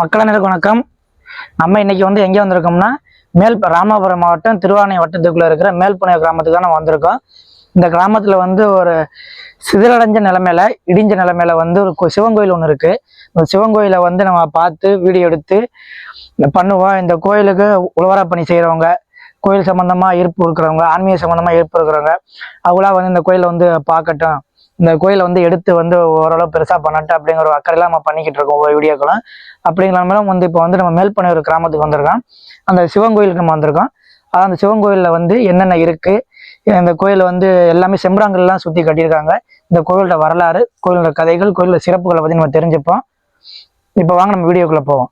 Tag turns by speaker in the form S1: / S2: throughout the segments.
S1: மக்கள் நிலை வணக்கம். நம்ம இன்னைக்கு வந்து எங்கே வந்திருக்கோம்னா மேல் ராமபுரம் மாவட்டம் திருவானை வட்டத்துக்குள்ள இருக்கிற மேல்புனை கிராமத்துக்கு தான் நம்ம வந்திருக்கோம். இந்த கிராமத்துல வந்து ஒரு சிதிலடைஞ்ச நிலைமையில இடிஞ்ச நிலைமையில வந்து ஒரு சிவன் கோயில் ஒன்று இருக்கு. இந்த சிவன் கோயிலை வந்து நம்ம பார்த்து வீடியோ எடுத்து பண்ணுவோம். இந்த கோயிலுக்கு உழவரா பணி செய்கிறவங்க கோயில் சம்பந்தமா ஈர்ப்பு இருக்கிறவங்க ஆன்மீக சம்பந்தமா ஈர்ப்பு இருக்கிறவங்க அவங்களா வந்து இந்த கோயிலை வந்து பார்க்கட்டும். இந்த கோயிலை வந்து எடுத்து வந்து ஓரளவு பெருசாக பண்ணட்டு அப்படிங்கிற ஒரு அக்கறையில நம்ம பண்ணிக்கிட்டு இருக்கோம் ஒவ்வொரு வீடியோக்களும். அப்படிங்கிற மேலும் வந்து இப்போ வந்து நம்ம மேல்பனை ஒரு கிராமத்துக்கு வந்திருக்கோம். அந்த சிவன் கோயிலுக்கு நம்ம வந்திருக்கோம். அதான் அந்த சிவன் கோயிலில் வந்து என்னென்ன இருக்குது இந்த கோயில் வந்து எல்லாமே செம்பராங்கல்லாம் சுற்றி கட்டியிருக்காங்க. இந்த கோயிலோட வரலாறு கோயிலோட கதைகள் கோயிலோட சிறப்புகளை பற்றி நம்ம தெரிஞ்சுப்போம். இப்போ வாங்க நம்ம வீடியோக்குள்ளே போவோம்.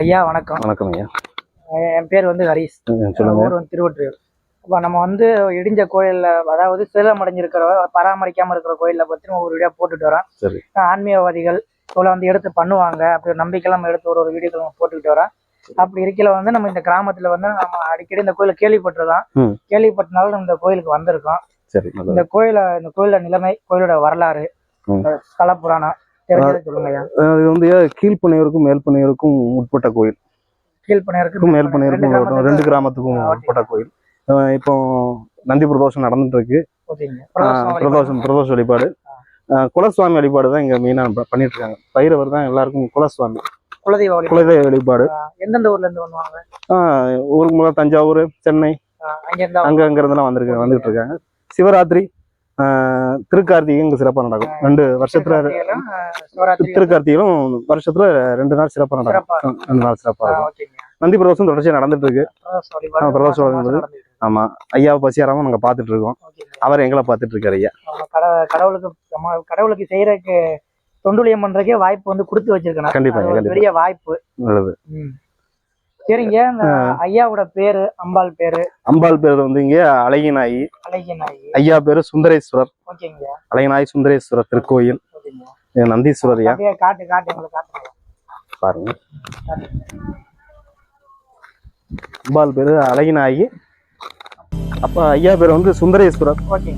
S1: ஐயா வணக்கம்.
S2: வணக்கம் ஐயா.
S1: என் பேர் வந்து
S2: சொல்லுங்க.
S1: ஊர் வந்து திருவொற்றியூர். இப்போ நம்ம வந்து இடிஞ்ச கோயில்ல அதாவது சேதமடைஞ்சிருக்கிற பராமரிக்காம இருக்கிற கோயில்ல நம்ம ஒரு வீடியோ போட்டுட்டு வரோம்.
S2: சரி.
S1: ஆன்மீகவாதிகள் இவ்வளோ வந்து எடுத்து பண்ணுவாங்க. அப்படி ஒரு நம்பிக்கைலாம் நம்ம எடுத்து ஒரு ஒரு வீடியோக்கள் நம்ம போட்டுக்கிட்டு வரோம். அப்படி இருக்கையில வந்து நம்ம இந்த கிராமத்துல வந்து நம்ம அடிக்கடி இந்த கோயிலை கேள்விப்பட்டிருக்கோம். கேள்விப்பட்டனால நம்ம இந்த கோயிலுக்கு வந்திருக்கோம். இந்த கோயில இந்த கோயிலோட நிலைமை கோயிலோட வரலாறு
S2: ம். இது வந்து கீழ்ப்பனையூருக்கும் மேல்பனையூருக்கும் உட்பட்ட கோயில்.
S1: கீழ்ப்பனையருக்கு
S2: மேல்பனையூருக்கும்
S1: ரெண்டு
S2: கிராமத்துக்கும். உட்பட்ட கோயில். இப்போ நந்தி பிரதோஷம் நடந்துட்டு இருக்கு
S1: பிரதோஷம்
S2: பிரதோஷ வழிபாடு. குலசுவாமி வழிபாடு தான் இங்க மெயினா பண்ணிட்டு இருக்காங்க பைரவர் தான் எல்லாருக்கும் குலசுவாமி
S1: குலதெய்வ வழிபாடு.
S2: குலதெய்வ வழிபாடு.
S1: எந்தெந்த ஊர்ல இருந்து பண்ணுவாங்க
S2: ஊருக்கு மூலம் தஞ்சாவூர் சென்னை
S1: அங்க
S2: அங்க இருந்தெல்லாம் வந்திருக்காங்க வந்துட்டு இருக்காங்க சிவராத்திரி திருக்கார்த்திகை இங்க சிறப்பா நடக்கும். ரெண்டு வருஷத்துல திருக்கார்த்திகளும் வருஷத்துல ரெண்டு நாள் சிறப்பா நடக்கும். ரெண்டு நாள் சிறப்பா
S1: ஆ,
S2: இருக்கும் நந்தி பிரதோஷம் தொடர்ச்சியா நடந்துட்டு இருக்கு.
S1: பிரதோஷ வழிபாடு
S2: ஆ, பிரதோஷ
S1: மாசம் மாசம்
S2: வழிபாடு.
S1: நடந்துட்டு இருக்கு.
S2: ஆமா. ஐயாவை பசியாராம நாங்க பாத்துட்டு இருக்கோம். அவர் எங்களை பாத்துட்டு இருக்காரு ஐயா.
S1: கடவுளுக்கு கடவுளுக்கு செய்யறதுக்கு தொண்டுலியம் பண்றதுக்கே வாய்ப்பு வந்து கொடுத்து வச்சிருக்கணும்.
S2: கண்டிப்பா.
S1: பெரிய வாய்ப்பு.
S2: நல்லது.
S1: சரிங்க இந்த ஐயாவோட பேரு அம்பாள் பேரு.
S2: அம்பாள் பேர் வந்து இங்க அழகினாயி.
S1: அழகிய நாயகி
S2: ஐயா பேரு சுந்தரேஸ்வரர்.
S1: ஓகேங்க.
S2: அழகினாய் சுந்தரேஸ்வரர் திருக்கோயில்.
S1: ஓகேங்க.
S2: இது நந்தீஸ்வரர் ஐயா
S1: அப்படியே காட்டு காட்டு எங்களுக்கு காட்டுங்க.
S2: பாருங்க. அம்பாள் பேரு அழகினாயி. அப்ப ஐயா பேர் வந்து சுந்தரேஸ்வரர்.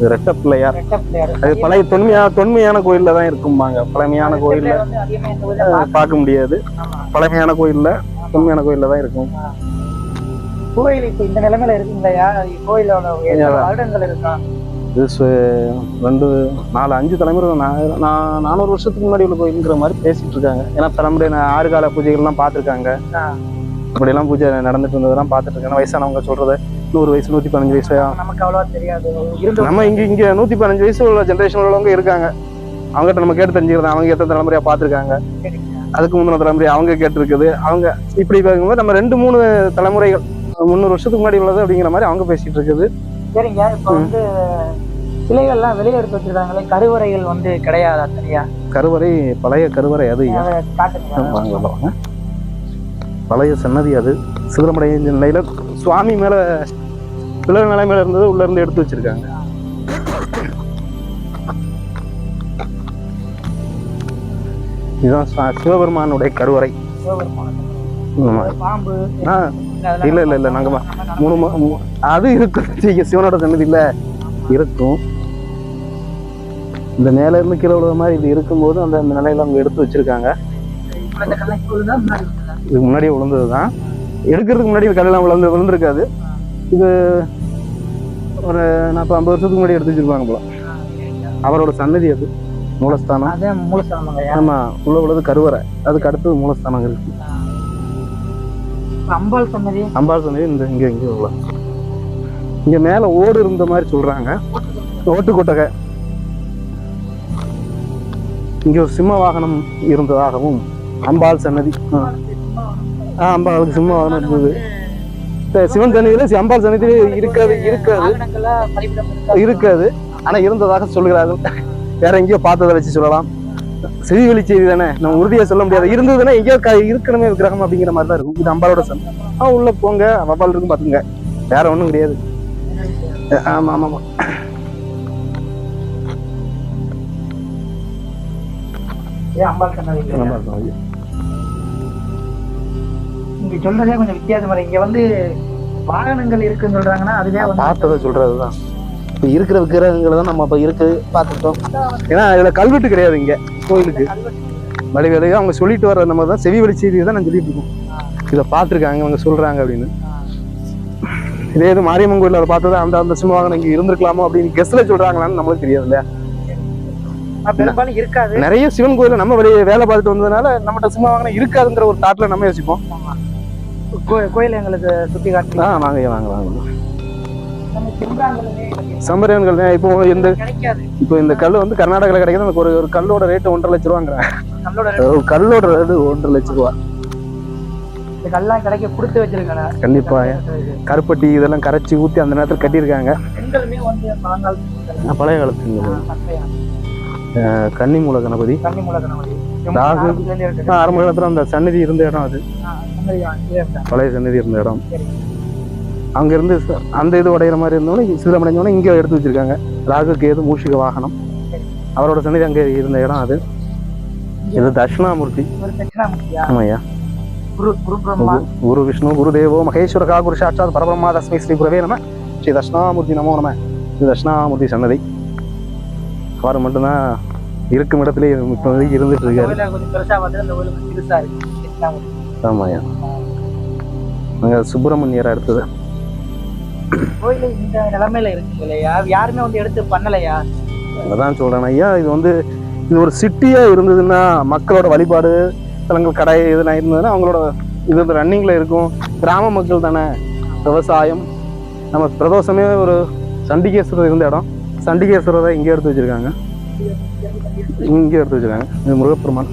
S2: ரெட்ட பிள்ளையார். அது பழைய தொன்மையா தொன்மையான கோயில்ல தான் இருக்கும்பாங்க. பழமையான கோயில்ல.
S1: பார்க்க-
S2: முடியாது. பழமையான கோயில்ல. தொன்மையான கோயில்ல தான் இருக்கும்.
S1: கோயில் இப்ப இந்த நிலைமையில இருக்குங்களையா? கோயிலோட வருடங்கள் இருக்கா?
S2: இது ரெண்டு நாலு அஞ்சு தலைமுறை நா- நா- நானூறு வருஷத்துக்கு முன்னாடி உள்ள கோயிலுங்கிற மாதிரி பேசிட்டு இருக்காங்க. ஏன்னா தலைமுறை நான் ஆறு கால பூஜைகள்லாம் பார்த்துருக்காங்க.
S1: ஆ.
S2: இப்படியெல்லாம் பூஜை நடந்துட்டு இருந்ததெல்லாம் பார்த்துட்டு இருக்காங்க. வயசானவங்க சொல்றது நூறு வயசு நூத்தி பதினஞ்சு வயசு
S1: நமக்கு அவ்வளவா தெரியாது.
S2: நம்ம இங்க இங்க நூத்தி பதினஞ்சு வயசு உள்ள ஜென்ரேஷன் உள்ளவங்க இருக்காங்க. அவங்ககிட்ட நம்ம கேட்டு தெரிஞ்சுக்கிறது அவங்க எத்தனை தலைமுறையா பார்த்துருக்காங்க. அதுக்கு முந்தின தலைமுறை அவங்க கேட்டிருக்குது. அவங்க இப்படி பார்க்கும்போது நம்ம ரெண்டு மூணு தலைமுறைகள் முந்நூறு வருஷத்துக்கு முன்னாடி உள்ளது அப்படிங்கிற மாதிரி அவங்க பேசிட்டு இருக்குது.
S1: சரிங்க இப்ப வந்து சிலைகள்லாம் வெளியே எடுத்து வச்சிருக்காங்களே கருவறைகள் வந்து கிடையாதா சரியா
S2: கருவறை பழைய கருவறை அது. பழைய சன்னதி அது. சிதறமடைந்த நிலையில சுவாமி மேல பிள்ளை நிலை மேல இருந்தது உள்ள இருந்து எடுத்து வச்சிருக்காங்க. இதுதான் சிவபெருமானுடைய கருவறை.
S1: பாம்பு.
S2: ஆ, இல்ல இல்ல இல்ல நாங்க வா- மூணு அது இருக்கும். சிவனோட சன்னதி இல்ல. இருக்கும். இந்த மேல இருந்து கீழே விழுற மாதிரி இது இருக்கும்போது அந்த அந்த நிலையில அவங்க எடுத்து வச்சிருக்காங்க.
S1: முன்னாடி?
S2: இதுக்கு முன்னாடியே விழுந்தது தான் எடுக்கிறதுக்கு முன்னாடி கல்லெல்லாம் விழுந்து விழுந்திருக்காது. இது ஒரு நாற்பது ஐம்பது வருஷத்துக்கு முன்னாடி எடுத்து வச்சிருப்பாங்க போல. அவரோட சன்னதி அது. மூலஸ்தானம்?
S1: அதே மூலஸ்தானமாங்க
S2: உள்ள உள்ளது கருவறை. அதுக்கு அடுத்தது மூலஸ்தானம் இருக்கு.
S1: அம்பாள் சன்னதி?
S2: அம்பாள் சன்னதி இந்த இங்க இங்க உள்ள. இங்க மேல ஓடு இருந்த மாதிரி சொல்றாங்க. ஓட்டு கொட்டகை இங்க ஒரு சிம்ம வாகனம் இருந்ததாகவும் அம்பாள் சன்னதி. ஆ. அம்பாளுக்கு சிம்ம வாகனம் இருந்தது. சிவன் சன்னதியில அம்பாள் சன்னதி இருக்காது இருக்காது? இருக்காது. ஆனா இருந்ததாக சொல்கிறார்கள். வேற எங்கேயோ பார்த்ததை வச்சு சொல்லலாம். செவி வெளி செய்தி தானே? நம்ம உறுதியா சொல்ல முடியாது. இருந்ததுன்னா எங்கேயோ இருக்கணுமே கிரகம் அப்படிங்கிற மாதிரி தான் இருக்கும். இது அம்பாலோட சன். ஆ உள்ள போங்க. வவ்வால் இருக்கும் பாத்துங்க வேற ஒண்ணும் கிடையாது. அஹ் ஆமா ஆமா ஆமா.
S1: ஏன் அம்பாள் சன்னதி இல்லையா?
S2: நல்லா இருக்கும் ஐயா.
S1: இங்க சொல்றதே கொஞ்சம் வித்தியாசமா இங்க வந்து வாகனங்கள் இருக்குன்னு சொல்றாங்கன்னா அதுவே
S2: பார்த்ததை சொல்றதுதான். இப்ப இருக்கிற விக்கிரகங்களை தான் நம்ம இப்ப இருக்கு பார்த்துட்டோம் ஏன்னா இதுல கல்வெட்டு கிடையாது இங்க கோயிலுக்கு. வழி வழியா அவங்க சொல்லிட்டு வர்ற நம்ம தான் செவி வழி செய்தி தான் நான் சொல்லிட்டு இருக்கோம். இதை பார்த்துருக்காங்க அவங்க சொல்றாங்க அப்படின்னு. இதே இது மாரியம்மன் கோயில் அதை பார்த்தது அந்த அந்த சிம்மவாகனம் இங்க இருந்திருக்கலாமோ அப்படின்னு கெஸ்ட்ல சொல்றாங்களான்னு நம்மளுக்கு தெரியாது இல்லையா?
S1: பெரும்பாலும் இருக்காது.
S2: நிறைய சிவன் கோயில நம்ம வெளியே வேலை பார்த்துட்டு வந்ததுனால நம்மகிட்ட சிம்மவாகனம் இருக்காதுங்கிற ஒரு தாட்ல நம்ம யோசிப்போம்.
S1: கோயில் எங்களுக்கு சுத்தி காட்டு
S2: ஆ வாங்க வாங்க வாங்க. சம்பரியன்கள் இப்போ இந்த
S1: கிடைக்காது.
S2: இப்போ இந்த கல் வந்து கர்நாடகாவில் கிடைக்கிறது எனக்கு ஒரு ஒரு கல்லோட ரேட்டு ஒன்றரை லட்ச ரூபாங்கிறேன் கல்லோட ரேட்டு ஒன்றரை லட்ச ரூபா.
S1: கல்லாம் கிடைக்க கொடுத்து வச்சிருக்கேன்
S2: கண்டிப்பா. கருப்பட்டி இதெல்லாம் கரைச்சி ஊத்தி அந்த நேரத்தில் கட்டியிருக்காங்க. பழைய காலத்து
S1: சட்டையா
S2: கன்னி மூல கணபதி. ராகு.
S1: ரொம்ப
S2: ஆரம்ப காலத்துல அந்த சன்னதி இருந்த இடம் அது. பழைய சன்னதி இருந்த இடம்.
S1: சரி.
S2: அங்க இருந்து ச- அந்த இது உடையிற மாதிரி இருந்தோடனே சிதமடைஞ்சோடனே இங்க எடுத்து வச்சிருக்காங்க. ராகு கேது மூஷிக வாகனம். அவரோட சன்னதி அங்க இருந்த இடம் அது. இது தட்சிணாமூர்த்தி. ஆமாய்யா.
S1: குரு
S2: விஷ்ணு குரு தேவோ மகேஸ்வர கா குரு சாட்சாத் பரபிரம்மா தஸ்மை ஸ்ரீ குரவே நம. ஸ்ரீ தட்சிணாமூர்த்தி நமோ நம. இது தட்சிணாமூர்த்தி சன்னதி. அவர் மட்டும்தான் இருக்கும் இடத்துல இப்போதைக்கு இருந்துட்டு இருக்காரு.
S1: கோயில கொஞ்சம் பெருசா பார்த்து அந்த கோயில் கொஞ்சம் பெருசா இருக்கு. தட்சிணாமூர்த்தி.
S2: ஆமாய்யா. அங்க சுப்பிரமணியர் அடுத்தது
S1: கோயில் இந்த நிலைமையில இருக்குங்க இல்லையா யாருமே வந்து எடுத்து பண்ணலையா?
S2: அதான் சொல்றேன் ஐயா இது வந்து இது ஒரு சிட்டியா இருந்ததுன்னா மக்களோட வழிபாடு தலங்கள் கடை இதெல்லாம் இருந்ததுன்னா அவங்களோட இது வந்து ரன்னிங்ல இருக்கும். கிராம மக்கள் தானே விவசாயம். நம்ம பிரதோஷமே ஒரு சண்டிகேஸ்வரர் இருந்த இடம். சண்டிகேஸ்வரரை இங்கே எடுத்து வச்சிருக்காங்க. இங்கே எடுத்து வச்சிருக்காங்க. இது முருகப்பெருமான்.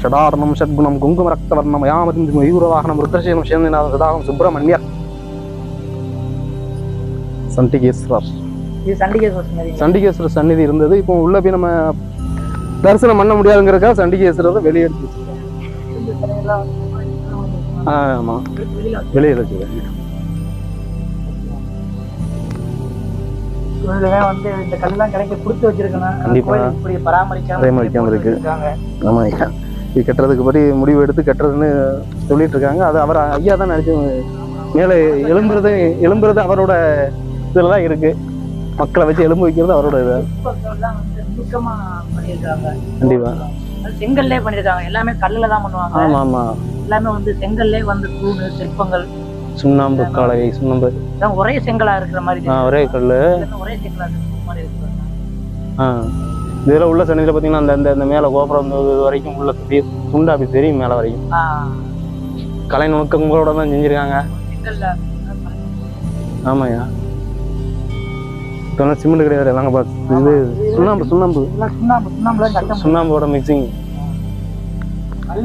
S2: ஷடாரணம் ஷட்குணம் குங்கும ரக்தவர்ணம் யாமதி மயூர வாகனம் ருத்ரசேனம் சேந்திநாதம் சதாகம் சுப்பிரமணியர். சண்டிகேஸ்வரர்.
S1: இது சண்டிகேஸ்வரர்
S2: சண்டிகேஸ்வரர் சந்நிதி இருந்தது. இப்போ உள்ள போய் நம்ம தரிசனம் பண்ண முடியாதுங்கிறதுக்காக சண்டிகேஸ்வரரை வெளியே எடுத்து வச்சிருக்காங்க.
S1: இந்த சிலையெல்லாம்
S2: ஆ, ஆமா.
S1: வெளியில
S2: வெளியே வச்சுருக்காங்க.
S1: இதுவே வந்து இந்த கல்லாம் கிடைக்க கொடுத்து வச்சிருக்கணும்
S2: கண்டிப்பா.
S1: கோயில் இப்படி பராமரிக்காம
S2: பராமரிக்காம இருக்கு. ஐயா. இது கட்டுறதுக்கு படி முடிவு எடுத்து கட்டுறதுன்னு சொல்லிட்டு இருக்காங்க. அது அவர் ஐயா தான் நினைச்சு மேலே எழும்புறது எழும்புறது அவரோட இதுல தான் இருக்கு. மக்களை வச்சு எலும்பு வைக்கிறது அவரோட இது.
S1: சிற்பங்கள்லாம் வந்து நுணுக்கமா பண்ணியிருக்காங்க.
S2: கண்டிப்பா.
S1: அது செங்கல்லே பண்ணியிருக்காங்க. எல்லாமே கல்லுல தான் பண்ணுவாங்க.
S2: ஆமா ஆமா.
S1: எல்லாமே வந்து செங்கல்லே வந்து தூணு சிற்பங்கள்.
S2: சுண்ணாம்பு காலை சுண்ணாம்பு.
S1: ஒரே செங்கலா இருக்கிற மாதிரி.
S2: ஒரே கல்
S1: ஒரே செங்கலா இருக்கிற மாதிரி இருக்கு.
S2: ஆ. இதில் உள்ள சன்னிதியில் பார்த்தீங்கன்னா அந்த அந்த- அந்த மேலே கோபுரம் இது வரைக்கும் உள்ள சுற்றி துண்டா அப்படி தெரியும் மேலே வரைக்கும். கலை நுணுக்கங்களோட தான் செஞ்சுருக்காங்க. ஆமாய்யா. இப்போ சிமெண்ட் கிடையாது எல்லாம் பார்த்து இது சுண்ணாம்பு சுண்ணாம்பு. சுண்ணாம்போட மிக்சிங்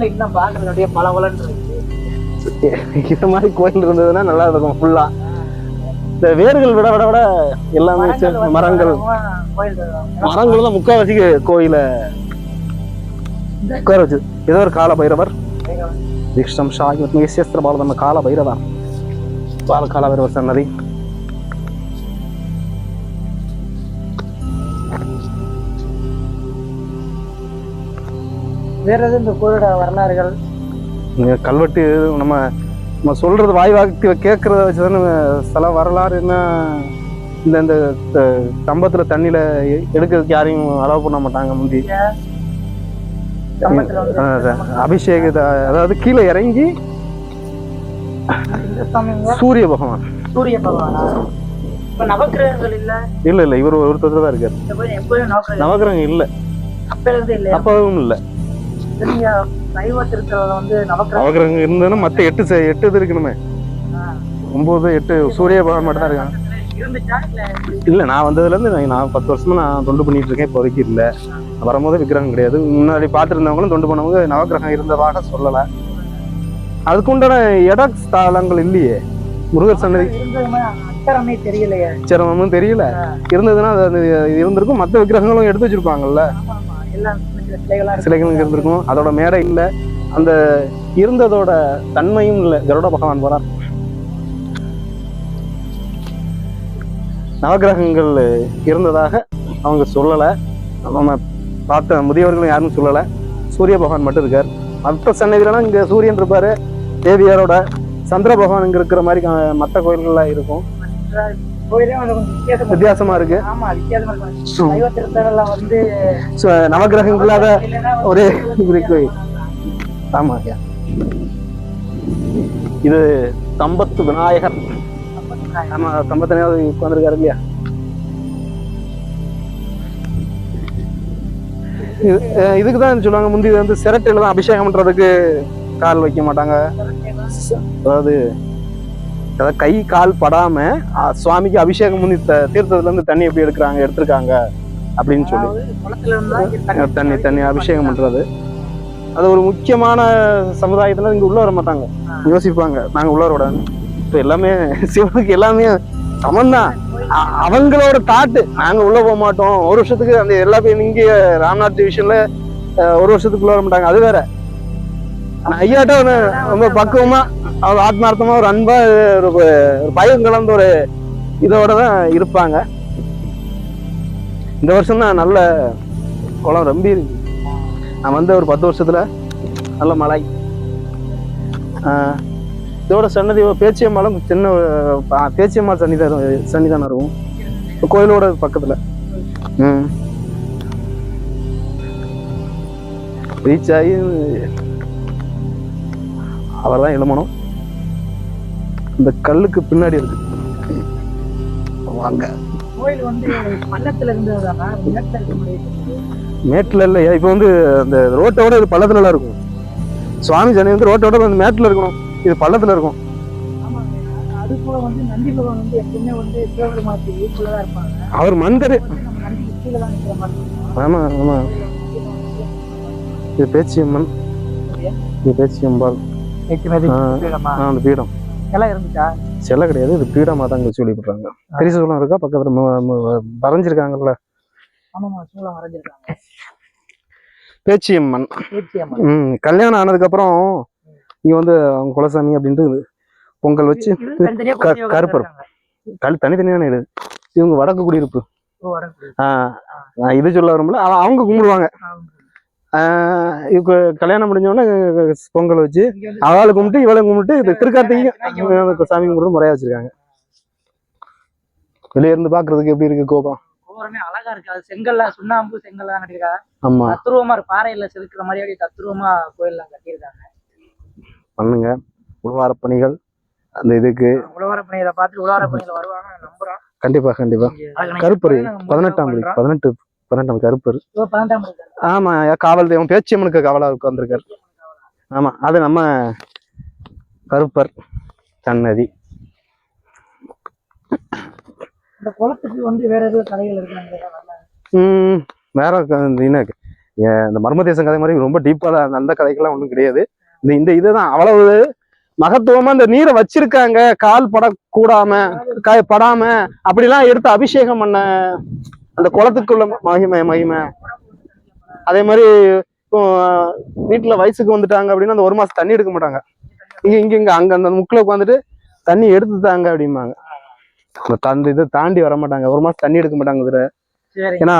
S1: இன்னும் பல இருக்கு.
S2: இந்த மாதிரி கோயில் இருந்ததுன்னா நல்லா இருக்கும் ஃபுல்லா இந்த வேர்கள் விட விட விட எல்லாமே மரங்கள் மரங்கள். தான். முக்கால்வாசி கோயில உட்கார வச்சு. ஏதோ ஒரு கால பைரவர் தீக்ஷம் ஷாகி விஸ்வஸ்திர பாலதம்ம கால பைரவர் பால கால பைரவர் சன்னதி.
S1: வேற எதுவும் இந்த கோயிலோட வரலாறுகள்?
S2: இங்க கல்வெட்டு நம்ம நம்ம சொல்றது வாய் வாக்கு கேட்கறத வச்சு தானே வரலாறு என்ன? இந்த இந்த கம்பத்துல தண்ணியில எடுக்கிறதுக்கு யாரையும் அலோவ் பண்ண மாட்டாங்க முந்தி. அபிஷேகத்தை அதாவது கீழே இறங்கி சூரிய பகவான்.
S1: சூரிய பகவானா? நவக்கிரகங்கள் இல்ல?
S2: இல்ல இல்ல இவர் ஒருத்தர் தான் இருக்காரு.
S1: நவக்கிரகம்.
S2: இல்ல. அப்பவும் இல்லை.
S1: நீங்க சைவ திருத்தல வந்து நவக்கிரகம்.
S2: இருந்ததுன்னா மற்ற எட்டு எட்டு இது இருக்கணுமே. ஒன்பது எட்டு சூரிய பகவான் மட்டும் தான் இருக்காங்க
S1: இல்ல
S2: நான் வந்ததுலேருந்து நான் நான் பத்து வருஷமா நான் தொண்டு பண்ணிட்டு இருக்கேன் இப்போதைக்கு இல்லை. வரும்போது விக்கிரகம் கிடையாது. முன்னாடி பார்த்துருந்தவங்களும் தொண்டு பண்ணவங்க நவகிரகம் இருந்ததாக சொல்லலை. அதுக்குண்டான இட ஸ்தலங்கள் இல்லையே. முருகர் சன்னதி சிரமமும் தெரியல. இருந்ததுன்னா அது இருந்திருக்கும். மற்ற விக்கிரகங்களும் எடுத்து வச்சிருப்பாங்கல்ல.
S1: சிலைகளா
S2: இருந்திருக்கும். அதோட மேடை இல்லை. அந்த இருந்ததோட தன்மையும் இல்லை. கருட பகவான் வரார் நவகிரகங்கள் இருந்ததாக அவங்க சொல்லலை. நம்ம பார்த்த முதியவர்களும் யாரும் சொல்லலை. சூரிய பகவான் மட்டும் இருக்கார். மற்ற சன்னதியிலலாம் இங்கே சூரியன் இருப்பார். தேவியாரோட சந்திர பகவான் இங்கே இருக்கிற மாதிரி மற்ற கோயில்கள்லாம் இருக்கும்.
S1: வித்தியாசமா
S2: இருக்கு. நவகிரகங்கள் இல்லாத ஒரே கோயில் ஆமா ஐயா. இது தம்பத்து விநாயகர். ஆமா தம்பத்தனையாவது உட்காந்துருக்காரு இல்லையா? இதுக்கு தான் சொல்லுவாங்க முந்தி வந்து சிரட்டையில தான் அபிஷேகம் பண்றதுக்கு கால் வைக்க மாட்டாங்க. அதாவது அதாவது கை கால் படாம சுவாமிக்கு அபிஷேகம் த- தீர்த்தத்துல இருந்து தண்ணி எப்படி எடுக்கிறாங்க எடுத்திருக்காங்க அப்படின்னு சொல்லி. தண்ணி தண்ணி அபிஷேகம் பண்றது. அது ஒரு முக்கியமான சமுதாயத்துல இங்க உள்ள வர மாட்டாங்க யோசிப்பாங்க நாங்க உள்ள வர இப்ப எல்லாமே சிவனுக்கு எல்லாமே சமந்தான் அவங்களோட தாட்டு நாங்க உள்ள போக மாட்டோம். ஒரு வருஷத்துக்கு அந்த எல்லா பேரும் இங்க ராம்நாத் டிவிஷன்ல ஒரு வருஷத்துக்கு உள்ள வர மாட்டாங்க. அது வேற. ஐயாட்ட ரொம்ப பக்குவமா அவர் ஆத்மார்த்தமாக ஒரு அன்பா ஒரு பயம் கலந்த ஒரு இதோட தான் இருப்பாங்க. இந்த வருஷம் தான் நல்ல குளம் ரொம்ப இருக்கு நான் வந்த ஒரு பத்து வருஷத்துல நல்ல மழை. இதோட சன்னதி பேச்சியம்மாளும் சின்ன பேச்சியம்மாள் சன்னிதானம் சன்னிதானம் இருக்கும். கோயிலோட பக்கத்தில். ம். ரீச் ஆகி அவர் தான் எழுமணும் இந்த கல்லுக்கு பின்னாடி இருக்கு. வாங்க.
S1: கோயில் வந்து பள்ளத்துல இருந்ததுதானா
S2: மேட்டில் இல்லையா இப்போ வந்து அந்த ரோட்டோட இது பள்ளத்துல எல்லாம் இருக்கும். சுவாமி சன்னதி வந்து ரோட்டோட வந்து மேட்டில் இருக்கணும். இது பள்ளத்துல இருக்கும்.
S1: ஆமாங்க. அது போல வந்து நந்தி பகவான் வந்து எப்பவுமே வந்து சிவபெருமானுக்கு ஈக்குவலா தான் இருப்பாங்க.
S2: அவர் மந்தர் ஆமா ஆமா. இது பேச்சியம்மன். இது பேச்சியம்பாள். அந்த பீடம்.
S1: எல்லாம் இருந்துச்சா?
S2: சிலை கிடையாது இது பீடமா தான் இங்க சொல்லிவிடுறாங்க திரிசூலம் இருக்கா? பக்கத்துல வரைஞ்சிருக்காங்கல்ல.
S1: ஆமாமா சூழம் வரைஞ்சிருக்காங்க.
S2: பேச்சியம்மன்.
S1: ஏச்சியம்மா
S2: ம் கல்யாணம் ஆனதுக்கு அப்புறம் இங்க வந்து அவங்க குலசாமி அப்படின்ட்டு பொங்கல் வச்சு கருப்பர். கல் தனித்தனியான இது. இவங்க வடக்கு குடியிருப்பு.
S1: ஓ, வடக்கு.
S2: ஆ, நான் இது சொல்ல வரும்ல அவ- அவங்க கும்பிடுவாங்க. இவங்க கல்யாணம் முடிஞ்சோடனே பொங்கல் வச்சு அவளை கும்பிட்டு இவளை கும்பிட்டு இது திருக்கார்த்திகையும் சாமி கும்பிட்டு முறையா வச்சிருக்காங்க. வெளிய இருந்து பாக்குறதுக்கு எப்படி இருக்கு கோபம்?
S1: கோபுரமே அழகா இருக்கு. அது செங்கல்ல சுண்ணாம்பு செங்கல்ல தான் கட்டியிருக்காங்க.
S2: ஆமா.
S1: தத்துருவமா இருக்கு. பாறையில செதுக்குற மாதிரி அப்படியே தத்துருவமா கோயில்லாம் கட்டியிருக்காங்க.
S2: பண்ணுங்க. உழவார பணிகள் அந்த இதுக்கு.
S1: உழவர பணியில பார்த்து உழவர பணியில வருவாங்க நம்புறோம்.
S2: கண்டிப்பா கண்டிப்பா.
S1: முதல்ல
S2: பதினெட்டாம்
S1: பண்றோம்.
S2: பதினெட்டு பதினெட்டாம் படி கருப்பர். ஆமா காவல் தெய்வம் பேச்சியம்மனுக்கு காவலா உட்கார்ந்துருக்காரு ஆமா அது நம்ம கருப்பர் சன்னதி.
S1: இந்த குளத்துக்கு வந்து வேற எதுவும் கடைகள் இருக்காங்க
S2: ம் வேற என்ன இந்த மர்மதேசம் கதை மாதிரி ரொம்ப டீப்பா அந்த கதைக்கெல்லாம் ஒன்றும் கிடையாது. இந்த இந்த இதுதான் அவ்வளவு மகத்துவமா இந்த நீரை வச்சிருக்காங்க கால் படக்கூடாம படாம அப்படிலாம் எடுத்து அபிஷேகம் பண்ண அந்த குளத்துக்குள்ள மகிமை மகிமை. அதே மாதிரி வீட்டுல வயசுக்கு வந்துட்டாங்க அப்படின்னா அந்த ஒரு மாசம் தண்ணி எடுக்க மாட்டாங்க. இங்க இங்க இங்க அங்க அந்த முக்கில் உட்காந்துட்டு தண்ணி எடுத்து தாங்க அப்படிம்பாங்க. அந்த தந்து இதை தாண்டி வர மாட்டாங்க. ஒரு மாசம் தண்ணி எடுக்க மாட்டாங்க இதுல. ஏன்னா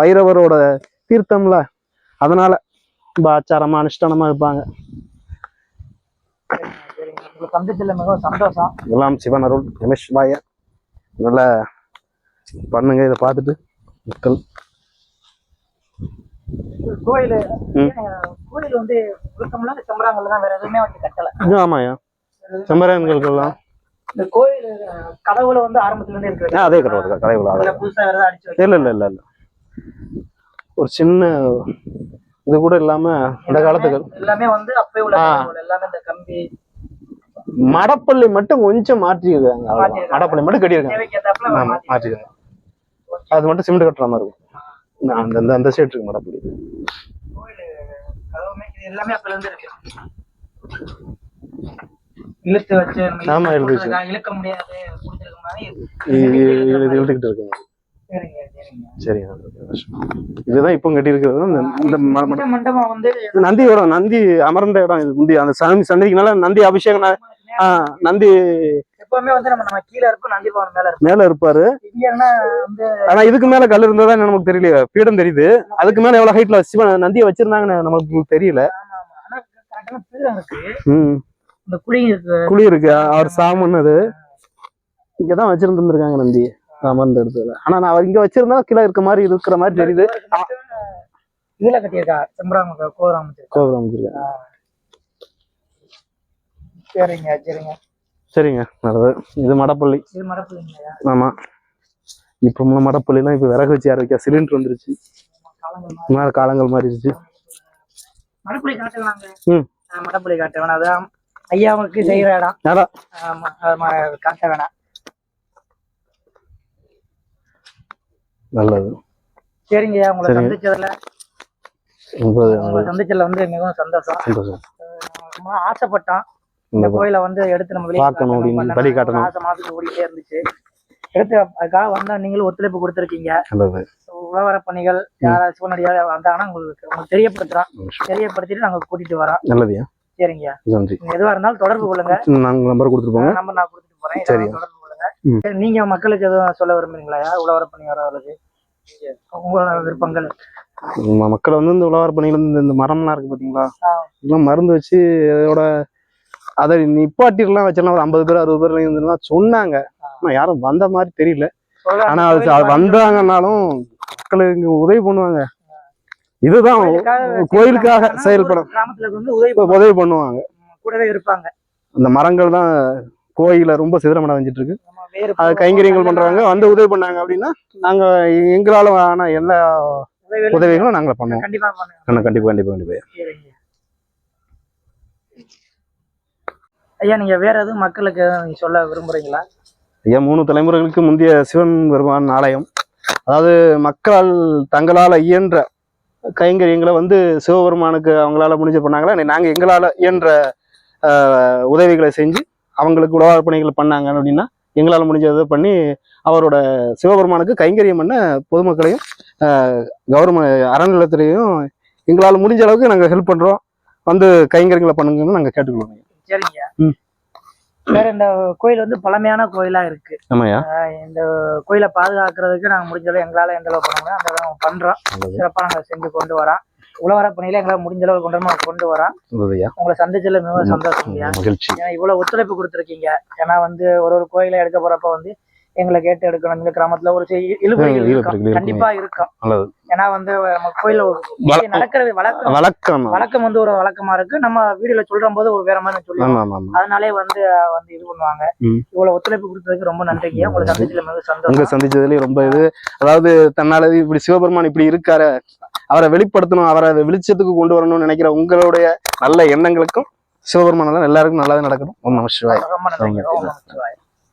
S2: வைரவரோட தீர்த்தம்ல அதனால ரொம்ப ஆச்சாரமா அனுஷ்டானமா இருப்பாங்க.
S1: சந்தோஷம்.
S2: எல்லாம் சிவன் அருள் ரமேஷ் வாய நல்லா பண்ணுங்க இதை பார்த்துட்டு. மக்கள்.
S1: கோயில். கோயில் வந்து ஒழுக்கம்லாம் செம்பராங்கல்ல தான் வேற எதுவுமே வந்து கட்டல.
S2: ஆமாயா செம்பரான்களுக்கெல்லாம்
S1: இந்த கோயில் அஹ், கதவுல வந்து ஆரம்பத்துல இருந்து
S2: ஆ, அதே கடவுள் கடவுள்
S1: அதுல
S2: அதே.
S1: புதுசா வேற ஏதாவது அடிச்சு வைக்க
S2: இல்ல இல்ல இல்ல இல்ல. ஒரு சின்ன இது கூட இல்லாம அந்த காலத்துக்கு
S1: எல்லாமே வந்து அப்பயே உள்ள
S2: ஆ.
S1: கருவிகள், எல்லாமே இந்த கம்பி.
S2: மடப்பள்ளி மட்டும் கொஞ்சம் மாற்றிருக்காங்க அவ்வளவுதான்.
S1: மாற்றிருக்காங்க.
S2: மடப்பள்ளி மட்டும் கட்டியிருக்காங்க. மாற்றிருக்காங்க. அது மட்டும் சிமெண்ட் கட்டுற மாதிரி இருக்கும். நான் அந்த அந்த சைடு இருக்கு
S1: மேடம் புரியுது எல்லாமே அப்பல இருந்து இருக்கு இழுத்து வச்சு
S2: ஆமா, இழுத்து வச்சு.
S1: இழுக்க முடியாது மாதிரி
S2: இழுத்துக்கிட்டு இருக்கு
S1: சரிங்க
S2: இதுதான் இப்போ கட்டியிருக்கிறது. இந்த
S1: மண்டபம் வந்து
S2: நந்தி நந்தி அமர்ந்த இடம் இது முந்தி. அந்த சாமி சன்னதிக்குனால நந்தி அபிஷேகம் நந்தி
S1: எப்பவுமே வந்து நம்ம நம்ம கீழ இருக்கும் நந்தி பவன் மேல இருக்கும்.
S2: மேல இருப்பாரு.
S1: இங்கன்னா வந்து
S2: ஆனா இதுக்கு மேல கல் இருந்ததா நமக்கு தெரியல பீடம் தெரியுது. அதுக்கு மேல எவ்வளவு ஹைட்ல சிவன் நந்தியை வச்சிருந்தாங்கன்னு நமக்கு தெரியல.
S1: இந்த குழி இருக்கு.
S2: குழி இருக்கு. அவர் சாமன்னது இங்கதான் வச்சிருந்துருக்காங்க நந்தி அமர்ந்த இடத்துல. ஆனா நான் இங்க வச்சிருந்தா கீழே இருக்க மாதிரி இருக்கிற மாதிரி தெரியுது.
S1: இதுல கட்டியிருக்கா செம்பராம
S2: கோபுரம் அமைச்சிருக்காங்க
S1: சரிங்க சரிங்க.
S2: சரிங்க நல்லது. இது மடப்பள்ளி.
S1: இது மரப்பிள்ளைங்களா
S2: ஆமா. இப்ப முன்ன மடப்பள்ளிலாம் இப்ப விறகு வச்சு யார் வைக்க சிலிண்டர் வந்துருச்சு.
S1: காலங்கள்
S2: மாறிடுச்சு.
S1: மடப்புளி காட்டுவாங்க
S2: ம்.
S1: மடப்புளி காட்ட வேணாம். அதான் ஐயாவுக்கு செய்யற இடம். காட்ட வேணாம்.
S2: நல்லது.
S1: சரிங்க உங்களை. சந்திச்சதுல உங்களை சந்திச்சதுல வந்து மிகவும் சந்தோஷம்.
S2: சந்தோஷம்.
S1: ரொம்ப ஆசைப்பட்டோம். இந்த கோயிலை வந்து எடுத்து நம்ம
S2: பார்க்கணும் அப்படின்னு,
S1: காட்டணும்,
S2: வழி காட்டணும்.
S1: ஆசை மாசத்துக்கு ஓடிட்டே இருந்துச்சு. எடுத்து அதுக்காக வந்தா நீங்களும் ஒத்துழைப்பு கொடுத்துருக்கீங்க. உழவர பணிகள் யாராவது சிவனடியார் வந்தாங்கன்னா உங்களுக்கு உங்களுக்கு தெரியப்படுத்துறோம். தெரியப்படுத்திட்டு நாங்க கூட்டிட்டு வரோம்.
S2: நல்லதுயா?
S1: சரிங்க.
S2: நன்றி.
S1: நீங்க எதுவா இருந்தாலும் தொடர்பு கொள்ளுங்க.
S2: நாங்க நம்பர் கொடுத்துருப்போங்க
S1: நம்பர் நான் கொடுத்துட்டு போறேன்.
S2: சரி.
S1: தொடர்பு கொள்ளுங்க. நீங்க மக்களுக்கு எதுவும் சொல்ல விரும்புறீங்களா? உழவர பணி வரவர்களுக்கு உங்களோட விருப்பங்கள்.
S2: மக்கள் வந்து இந்த உழவார் இருந்து இந்த மரம்லாம் இருக்கு பாத்தீங்களா. இதெல்லாம் மருந்து வச்சு அதோட அதை நிப்பாட்டிலாம் வச்சிடலாம். ஒரு ஐம்பது பேர் அறுபது பேர் இருந்துன்னா சொன்னாங்க. ஆனா யாரும் வந்த மாதிரி தெரியல. ஆனா அது வந்தாங்கன்னாலும் மக்கள் இங்க உதவி பண்ணுவாங்க. இதுதான்
S1: கோயிலுக்காக
S2: செயல்படும்.
S1: உதவி
S2: பண்ணுவாங்க.
S1: கூடவே இருப்பாங்க.
S2: அந்த மரங்கள் தான் கோயில ரொம்ப சிதறமட வந்துட்டு இருக்கு அது கைங்கரியங்கள் பண்றவங்க வந்து உதவி பண்ணாங்க அப்படின்னா நாங்க எங்களால ஆன எல்லா
S1: உதவிகள்
S2: உதவிகளும் நாங்க பண்ணுவோம்.
S1: கண்டிப்பா
S2: கண்டிப்பா கண்டிப்பா கண்டிப்பா.
S1: ஐயா நீங்க வேற எதுவும் மக்களுக்கு நீங்கள் நீங்க சொல்ல விரும்புறீங்களா?
S2: ஐயா மூணு தலைமுறைகளுக்கு முந்தைய சிவன் பெருமான் ஆலயம். அதாவது மக்களால் தங்களால் இயன்ற கைங்கரியங்களை வந்து சிவபெருமானுக்கு அவங்களால முடிஞ்ச பண்ணாங்களா? நாங்கள் எங்களால் இயன்ற உதவிகளை செஞ்சு அவங்களுக்கு உழவார் பணிகள் பண்ணாங்க அப்படின்னா எங்களால் முடிஞ்சதை பண்ணி அவரோட சிவபெருமானுக்கு கைங்கரியம் பண்ண பொதுமக்களையும் கவர்மெண்ட் அறநிலையத்திலையும் எங்களால் முடிஞ்ச அளவுக்கு நாங்கள் ஹெல்ப் பண்ணுறோம் வந்து கைங்கரியங்களை பண்ணுங்கன்னு நாங்கள் கேட்டுக்கொள்வோம்
S1: சரிங்க. வேற இந்த கோயில் வந்து பழமையான கோயிலா இருக்கு. இந்த கோயிலை பாதுகாக்கிறதுக்கு நாங்க முடிஞ்ச அளவு எங்களால எந்த அளவு பண்ண முடியும் அந்த அளவு பண்றோம். சிறப்பா நாங்க செஞ்சு கொண்டு வரோம். உழவர பணியில எங்களால முடிஞ்ச அளவு கொண்டு வரோம், கொண்டு வரோம். உங்களை சந்திச்சதுல மிகவும் சந்தோஷம் ஏன்னா இவ்வளவு ஒத்துழைப்பு கொடுத்துருக்கீங்க. ஏன்னா வந்து ஒரு ஒரு கோயிலை எடுக்க போறப்ப வந்து எங்களை கேட்டு எடுக்கணும். இந்த கிராமத்துல ஒரு சில இ- இழுபறிகள்
S2: இழுபறிகள்
S1: இருக்கும்
S2: இருக்கும்.
S1: கண்டிப்பா இருக்கும். ஏன்னா வந்து நம்ம விஷயம் நடக்கிறது வழக்கம்
S2: வழக்கம்
S1: வழக்கம் வந்து ஒரு வழக்கமா இருக்கு. நம்ம வீடுல சொல்ற போது ஒரு வேற மாதிரி சொல்லுவோம் அதனாலே வந்து வந்து இது பண்ணுவாங்க. இவ்வளவு ஒத்துழைப்பு கொடுத்ததுக்கு ரொம்ப நன்றிங்க. உங்களை சந்திச்சதுல மிக சந்தோஷம்.
S2: சந்திச்சதுலயும் ரொம்ப இது. அதாவது தன்னால இப்படி சிவபெருமான் இப்படி இருக்காரு. அவரை வெளிப்படுத்தணும் அவரை வெளிச்சத்துக்கு கொண்டு வரணும்னு நினைக்கிற உங்களுடைய நல்ல எண்ணங்களுக்கும் சிவபெருமானால எல்லாருக்கும் நல்லது நடக்கணும். ஓம் நம சிவாய.
S1: ரொம்ப நமச்சிவாய